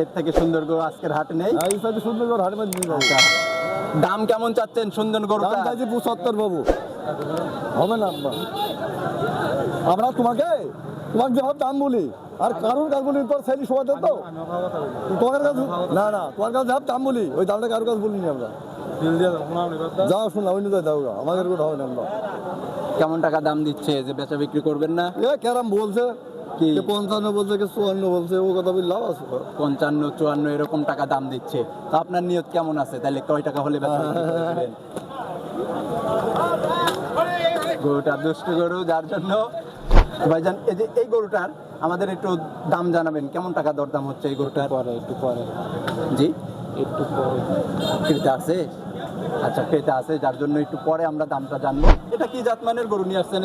এর থেকে সুন্দর গরু আজকের হাটে নেই। এই সুন্দর নিয়ে যাব আচ্ছা। দাম কেমন চাচ্ছেন সুন্দর দাম চাইছি পঁচাত্তর বাবু। হবে না আব্বা। আমরা তোমাকে তোমাকে যেভাবে দাম বলি আর কারোর কাছে বলি তোর তো? তোমার কাছে না না তোমার কাছে যেভাবে দাম বলি ওই দামটা কারোর কাছে বলিনি আমরা। যাও শুনলাম ওই দাও আমাদের কোনো হবে না আমরা কেমন টাকা দাম দিচ্ছে? যে বেচা বিক্রি করবেন না? এ ক্যারাম বলছে পঞ্চান্ন বলছে কে চুয়ান্ন বলছে ও কথা বলি লাভ আছে পঞ্চান্ন চুয়ান্ন এরকম টাকা দাম দিচ্ছে। তো আপনার নিয়ত কেমন আছে? তাহলে কয় টাকা হলে? গরুটা দুষ্ট গরু যার জন্য। ভাইজান এই যে এই গরুটার আমাদের একটু দাম জানাবেন কেমন টাকা দরদাম হচ্ছে এই গরুটার? পরে একটু পরে। জি? একটু পরে। ক্রেতা আছে? আচ্ছা ক্রেতা আছে যার জন্য একটু পরে আমরা দামটা জানব। এটা কি জাতমানের গরু নিয়ে আসছেন?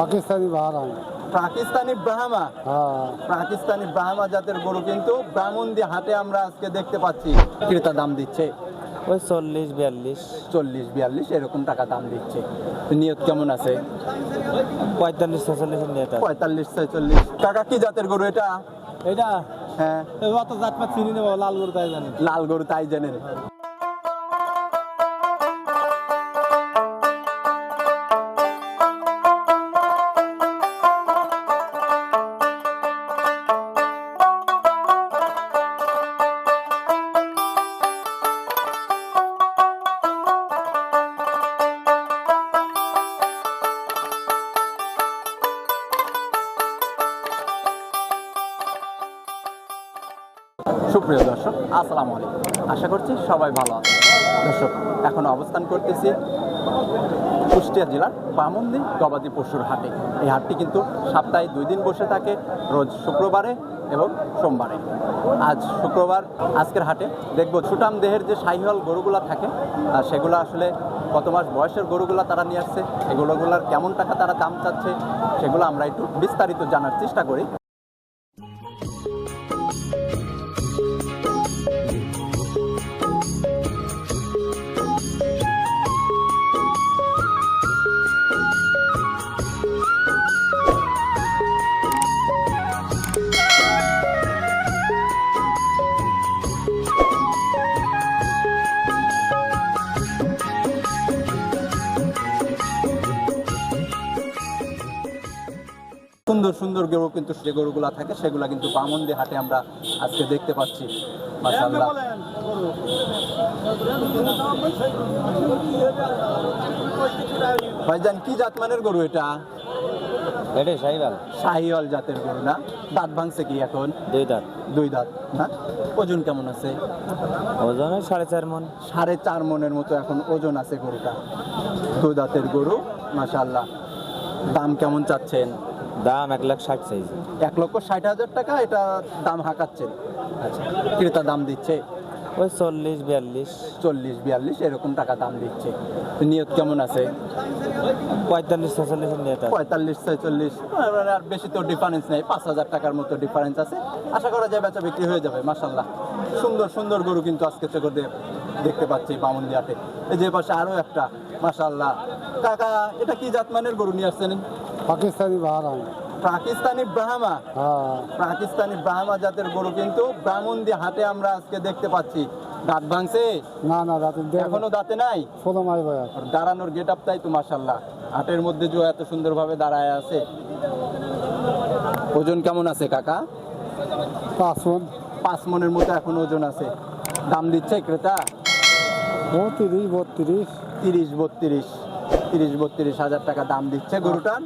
পাকিস্তানি বাহারান পাকিস্তানি ব্রাহ্মা হ্যাঁ। পাকিস্তানি ব্রাহ্মা জাতের গরু কিন্তু ব্রাহ্মণদি হাটে আমরা আজকে দেখতে পাচ্ছি। ক্রেতা দাম দিচ্ছে। ওই চল্লিশ বিয়াল্লিশ। চল্লিশ বিয়াল্লিশ এরকম টাকা দাম দিচ্ছে। নিয়ত কেমন আছে? পঁয়তাল্লিশ ছেচল্লিশ নিয়ে পঁয়তাল্লিশ ছয়চল্লিশ। টাকা কি জাতের গরু এটা? এটা? হ্যাঁ। অত জাতপাত চিনি নেব লাল গরু তাই জানি। লাল গরু তাই জানেন। সুপ্রিয় দর্শক, আসসালামু আলাইকুম। আশা করছি সবাই ভালো আছে দর্শক, এখন অবস্থান করতেছি কুষ্টিয়া জেলার বামন্দি গবাদি পশুর হাটে। এই হাটটি কিন্তু সপ্তাহে দুই দিন বসে থাকে, রোজ শুক্রবারে এবং সোমবারে। আজ শুক্রবার, আজকের হাটে দেখব ছুটাম দেহের যে সাহিহল গরুগুলা থাকে সেগুলো আসলে কত মাস বয়সের গরুগুলা তারা নিয়ে আসছে, এগুলোগুলার কেমন টাকা তারা দাম চাচ্ছে, সেগুলো আমরা একটু বিস্তারিত জানার চেষ্টা করি। সুন্দর গরু কিন্তু যে গরুগুলা থাকে সেগুলা কিন্তু বামন্দি হাটে আমরা আজকে দেখতে পাচ্ছি। মাশাআল্লাহ। ভাইজান কি জাতমানের গরু এটা? এটা সাইবাল শাহিওয়াল জাতের গরু না? দাঁত ভাঙছে কি এখন? দুই দাঁত। দুই দাঁত না? ওজন কেমন আছে? ওজন সাড়ে চার মন। সাড়ে চার মনের মতো এখন ওজন আছে গরুটা। দুই দাঁতের গরু মাশাআল্লাহ। দাম কেমন চাচ্ছেন? দাম এক লাখ ষাট সাইজ এক লক্ষ ষাট হাজার টাকা এটা দাম হাঁকাচ্ছেন আচ্ছা। ক্রেতা দাম দিচ্ছে। ওই চল্লিশ বিয়াল্লিশ। চল্লিশ বিয়াল্লিশ এরকম টাকা দাম দিচ্ছে। নিয়ত কেমন আছে? পঁয়তাল্লিশ ছেচল্লিশ পঁয়তাল্লিশ ছয়চল্লিশ মানে আর বেশি তো ডিফারেন্স নেই। পাঁচ হাজার টাকার মতো ডিফারেন্স আছে। আশা করা যায় বেচা বিক্রি হয়ে যাবে মাসাল্লাহ সুন্দর সুন্দর গরু কিন্তু আজকে চোখে দেখতে পাচ্ছি বামুনদিয়াতে। এই যে পাশে আরও একটা মাসাল্লাহ কাকা এটা কি জাতমানের গরু নিয়ে আসছেন? পাকিস্তানি বাহারান পাকিস্তানি ব্রাহ্মা হ্যাঁ। পাকিস্তানি ব্রাহ্মা জাতের গরু কিন্তু ব্রাহ্মণদি হাটে আমরা আজকে দেখতে পাচ্ছি। দাঁত ভাঙছে? না না রাতে এখনও দাঁতে নাই? মাস দাঁড়ানোর গেট আপ তাই তো মাসাল্লাহ হাটের মধ্যে যে এত সুন্দরভাবে দাঁড়ায় আছে। ওজন কেমন আছে কাকা? পাঁচ মন। পাঁচ মনের মতো এখন ওজন আছে। দাম দিচ্ছে ক্রেতা? বত্রিশ বত্রিশ। তিরিশ বত্রিশ। তিরিশ বত্রিশ হাজার টাকা দাম দিচ্ছে গরুটার।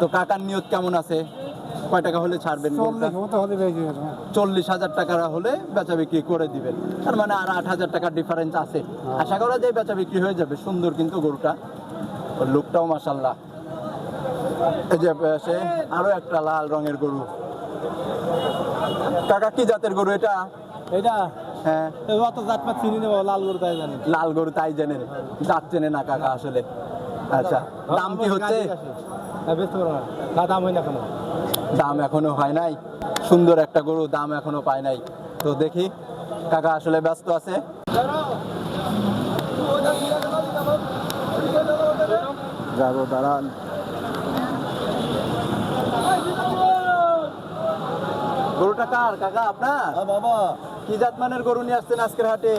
তো কাকার নিয়ত কেমন আছে? কয় টাকা হলে ছাড়বেন চল্লিশ হাজার টাকা হলে বেচা বিক্রি করে দিবেন। তার মানে আর আট হাজার টাকার ডিফারেন্স আছে। আশা করা যায় বেচা বিক্রি হয়ে যাবে। সুন্দর কিন্তু গরুটা। লুকটাও মাসাল্লাহ এই যে সে আরও একটা লাল রঙের গরু। কাকা কি জাতের গরু এটা? এটা হ্যাঁ। অত জাতপাত চিনি নেব লাল গরু তাই জানি। লাল গরু তাই জেনে জাত চেনে না কাকা আসলে। আচ্ছা দাম কি হচ্ছে? না। দাম হয় না কোনো দাম এখনও হয় নাই। সুন্দর একটা গরু দাম এখনও পায় নাই। তো দেখি কাকা আসলে ব্যস্ত আছে। যাব দাঁড়ান। গরুটা কার? কাকা আপনার? হ্যাঁ বাবা। কি জাত মানের গরু নিয়ে আসছেন আজকের হাটে?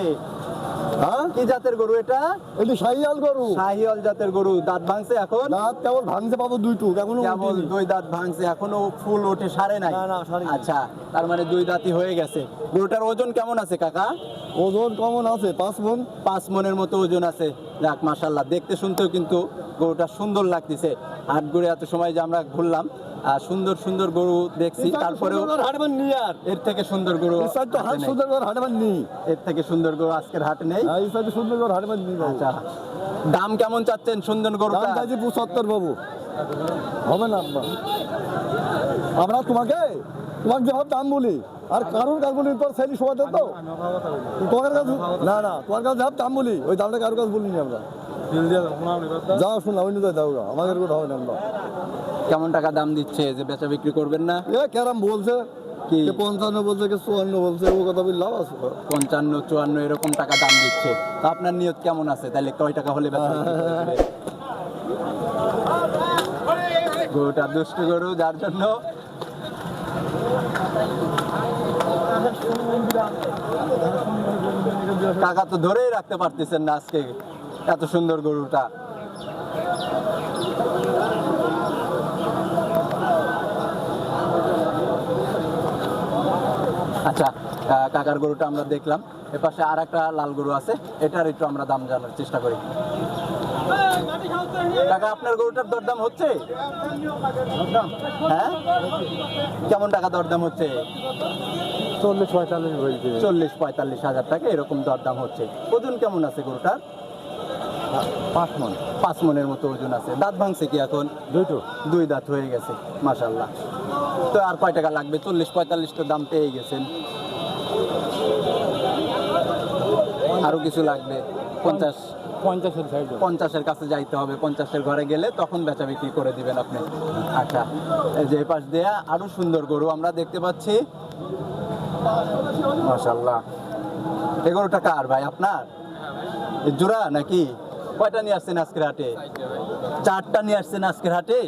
হ্যাঁ? কি জাতের গরু এটা? এটি শাহিয়াল গরু। শাহিওয়াল জাতের গরু। দাঁত ভাঙছে এখন? দাঁত কেবল ভাঙতে পাবো দুই টুক এখনও কেবল দুই দাঁত ভাঙছে এখনও ফুল ওঠে সারে নাই? আচ্ছা তার মানে দুই দাঁতই হয়ে গেছে। গরুটার ওজন কেমন আছে কাকা? ওজন কেমন আছে? পাঁচ মন? পাঁচ মনের মতো ওজন আছে। যাক মাশাল্লাহ দেখতে শুনতেও কিন্তু গরুটা সুন্দর লাগতেছে। হাট ঘুরে এত সময় যে আমরা ঘুরলাম সুন্দর সুন্দর গরু দেখছি। তারপরেও এর থেকে সুন্দর গরু এর থেকে সুন্দর গরু আজকের হাট নেই। হ্যাঁ এই সাইড সুন্দর হাটবার নিই আচ্ছা। দাম কেমন চাচ্ছেন সুন্দর গরু পঁচাত্তর বাবু। হবে না আমরা তোমাকে তোমাকে যে দাম বলি আর কারোর কাজ বলি তোর ছেলে সময় তো? তোমার কাছে না না তোমার কাছে যা দাম বলি ওই দামটা কারোর কাছে বলিনি আমরা। যাও শুনলাম ওই নিতে দাও আমাদের হবে না আমরা কেমন টাকা দাম দিচ্ছে যে বেচা বিক্রি করবেন না? এ কেরাম বলছে কি? পঞ্চান্ন বলছে কে চুয়ান্ন বলছে ও কথা বলি লাভ আছে পঞ্চান্ন চুয়ান্ন এরকম টাকা দাম দিচ্ছে। তো আপনার নিয়ত কেমন আছে? তাহলে কয় টাকা হলে বেচা বিক্রি গরুটা দুষ্ট গরু যার জন্য টাকা তো ধরেই রাখতে পারতেছেন না আজকে এত সুন্দর গরুটা। আচ্ছা কাকার গরুটা আমরা দেখলাম। এপাশে আর একটা লাল গরু আছে এটার একটু আমরা দাম জানার চেষ্টা করি। টাকা আপনার গরুটার দরদাম হচ্ছে? হ্যাঁ? কেমন টাকা দরদাম হচ্ছে? চল্লিশ পঁয়তাল্লিশ বলছে। চল্লিশ পঁয়তাল্লিশ হাজার টাকা এরকম দরদাম হচ্ছে। ওজন কেমন আছে গরুটার? পাঁচ মন। পাঁচ মনের মতো ওজন আছে। দাঁত ভাঙছে কি এখন? দুইটো দুই দাঁত হয়ে গেছে মাশাল্লাহ তো আর কয় টাকা লাগবে? চল্লিশ পঁয়তাল্লিশটা দাম পেয়ে গেছেন। আরও কিছু লাগবে? পঞ্চাশ। পঞ্চাশের সাইড পঞ্চাশের কাছে যাইতে হবে। পঞ্চাশের ঘরে গেলে তখন বেচা বিক্রি করে দিবেন আপনি? আচ্ছা যে পাশ দেয়া আরও সুন্দর গরু আমরা দেখতে পাচ্ছি। মাশাল্লাহ এই গরুটা কার ভাই আপনার? জোড়া নাকি? কয়টা নিয়ে আসছেন আজকের হাটে? চারটা নিয়ে আসছেন আজকের হাটে?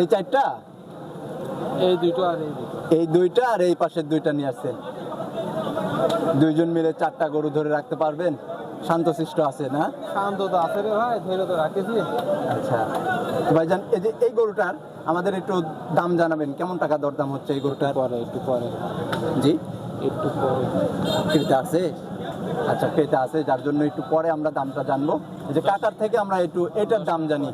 এই চারটা? এই দুইটো আর এই দুটো এই দুইটা আর এই পাশের দুইটা নিয়ে আসছেন। দুইজন মিলে চারটা গরু ধরে রাখতে পারবেন। শান্ত শান্তশিষ্ট আছে না? শান্ত তো আছে রে ভাই ধরে তো রাখেছি। আচ্ছা। ভাইজান এই যে এই গরুটার আমাদের একটু দাম জানাবেন কেমন টাকা দরদাম হচ্ছে এই গরুটার? পরে একটু পরে। জি? একটু পরে। ক্রেতা আছে? আচ্ছা ক্রেতা আছে যার জন্য একটু পরে আমরা দামটা জানব। যে কাকার থেকে আমরা একটু এটার দাম জানি।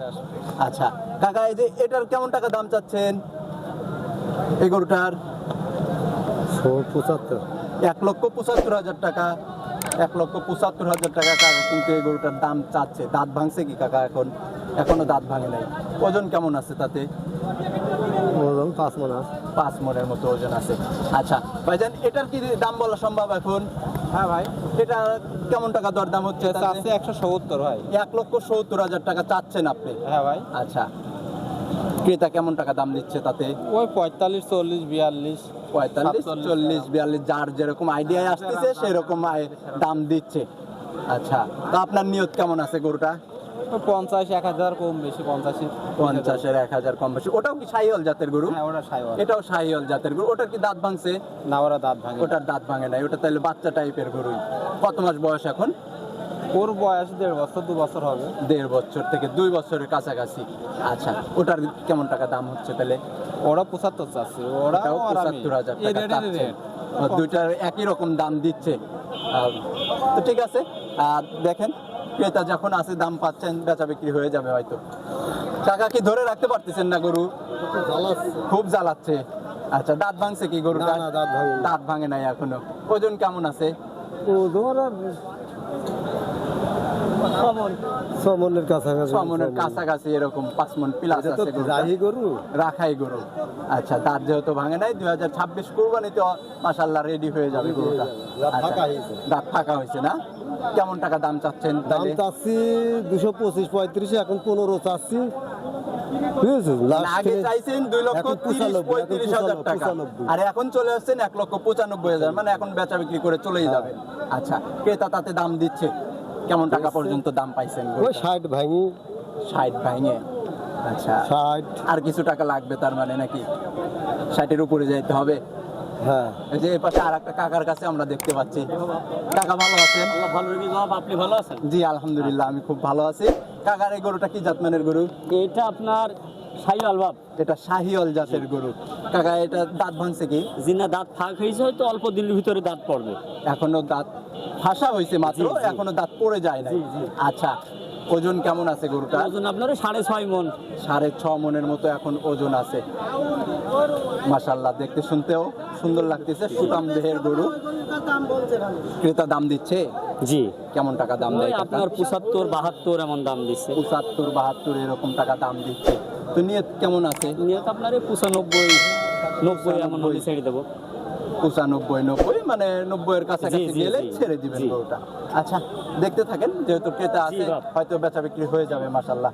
আচ্ছা কাকা এই যে এটার কেমন টাকা দাম চাচ্ছেন? এই গরুটার? পঁচাত্তর। এক লক্ষ পঁচাত্তর হাজার টাকা। এক লক্ষ পঁচাত্তর হাজার টাকা কাকা কিন্তু এই গরুটার দাম চাচ্ছে। দাঁত ভাঙছে কি কাকা এখন? এখনও দাঁত ভাঙে নাই। ওজন কেমন আছে তাতে? ওজন পাঁচ মন আছে। পাঁচ মনের মতো ওজন আছে। আচ্ছা ভাইজান এটার কি দাম বলা সম্ভব এখন? হ্যাঁ ভাই। এটা কেমন টাকা দরদাম হচ্ছে চাচ্ছে একশো সত্তর ভাই। এক লক্ষ সত্তর হাজার টাকা চাচ্ছেন আপনি? হ্যাঁ ভাই। আচ্ছা ক্রেতা কেমন টাকা দাম দিচ্ছে তাতে? ওই পঁয়তাল্লিশ চল্লিশ বিয়াল্লিশ পঁয়তাল্লিশ চল্লিশ বিয়াল্লিশ যার যেরকম আইডিয়ায় আসতেছে সেরকম দাম দিচ্ছে। আচ্ছা তা আপনার নিয়ত কেমন আছে গরুটা? পঞ্চাশ এক হাজার কম বেশি পঞ্চাশি পঞ্চাশের এক হাজার কম বেশি। ওটাও কি সাইহল জাতের গরু? হ্যাঁ ওটা এটাও সাইহল জাতের গরু। ওটার কি দাঁত ভাঙছে? না ওরা দাঁত ভাঙে ওটার দাঁত ভাঙে নাই ওটা তাহলে বাচ্চা টাইপের গরুই। কত মাস বয়স এখন? ওর বয়স দেড় বছর দু বছর হবে। দেড় বছর থেকে দুই বছরের কাছাকাছি। আচ্ছা। ওটার কেমন টাকা দাম হচ্ছে তাহলে? ওরা পঁচাত্তর চাচ্ছে। ওরা। পঁচাত্তর হাজার টাকা দুইটার একই রকম দাম দিচ্ছে। তো ঠিক আছে। আর দেখেন ক্রেতা যখন আছে দাম পাচ্ছেন বেচা বিক্রি হয়ে যাবে হয়তো। টাকা কি ধরে রাখতে পারতেছেন না গরু? খুব জ্বালাচ্ছে। আচ্ছা দাঁত ভাঙছে কি না, দাঁত ভাঙে নাই এখনও। ওজন কেমন আছে? ওজন আর সমনের কাছাকাছি সমনের কাছাকাছি এরকম পাঁচ মন প্লাস আছে রাহি গরু? রাখাই গরু। আচ্ছা দাঁত যেহেতু ভাঙে নাই দুই হাজার ছাব্বিশ কুরবানিতে মাসাল্লাহ রেডি হয়ে যাবে গরুটা। দাঁত আচ্ছা, ফাঁকা হয়েছে। না? কেমন টাকা দাম চাচ্ছেন দাম চাচ্ছি দুশো পঁচিশ পঁয়ত্রিশ এখন পনেরো চাচ্ছি। বুঝেছ না, লাস্ট আগে চাইছেন দুই লক্ষ তিরিশ পঁয়ত্রিশ হাজার টাকা। আর এখন চলে আসছেন এক লক্ষ পঁচানব্বই হাজার মানে এখন বেচা বিক্রি করে চলেই যাবে আচ্ছা ক্রেতা তাতে দাম দিচ্ছে। কেমন টাকা পর্যন্ত দাম পাইছেন? ওই ষাট ভাঙি। ষাট ভাঙে? আচ্ছা। ষাট। আর কিছু টাকা লাগবে তার মানে নাকি? ষাটের উপরে যাইতে হবে? হ্যাঁ। এই যে এই পাশে আর একটা কাকার কাছে আমরা দেখতে পাচ্ছি। কাকা ভালো আছেন? ভালো রেখে জবাব আপনি ভালো আছেন? জি আলহামদুলিল্লাহ আমি খুব ভালো আছি। কাকার এই গরুটা কি জাতমানের গরু? এটা আপনার সাইলাল বাপ। এটা শাহিওল জাতের গরু। কাকা এটা দাঁত ভাঙছে কি? জিনা দাঁত ফাঁক হয়েছে হয়তো অল্প দিনের ভিতরে দাঁত পড়বে। এখনও দাঁত ফাঁসা হয়েছে মাত্র। এখনও দাঁত পড়ে যায় না। আচ্ছা ওজন কেমন আছে গরুটা ওজন আপনার সাড়ে ছয় মন। সাড়ে ছ মনের মতো এখন ওজন আছে। মাশাল্লাহ দেখতে শুনতেও সুন্দর লাগতেছে সুতাম দেহের গরু। ক্রেতা দাম দিচ্ছে? জি। কেমন টাকা দাম দেয় আপনার পঁচাত্তর বাহাত্তর এমন দাম দিচ্ছে। পঁচাত্তর বাহাত্তর এরকম টাকা দাম দিচ্ছে। তো নিয়ত কেমন আছে? নিয়ত আপনার এই পঁচানব্বই নব্বই এমন হলে ছেড়ে দেবো। পঁচানব্বই নব্বই মানে নব্বই এর কাছাকাছি গেলে ছেড়ে দিবেন জি। আচ্ছা দেখতে থাকেন যেহেতু ক্রেতা আছে হয়তো বেচা বিক্রি হয়ে যাবে মাসাল্লাহ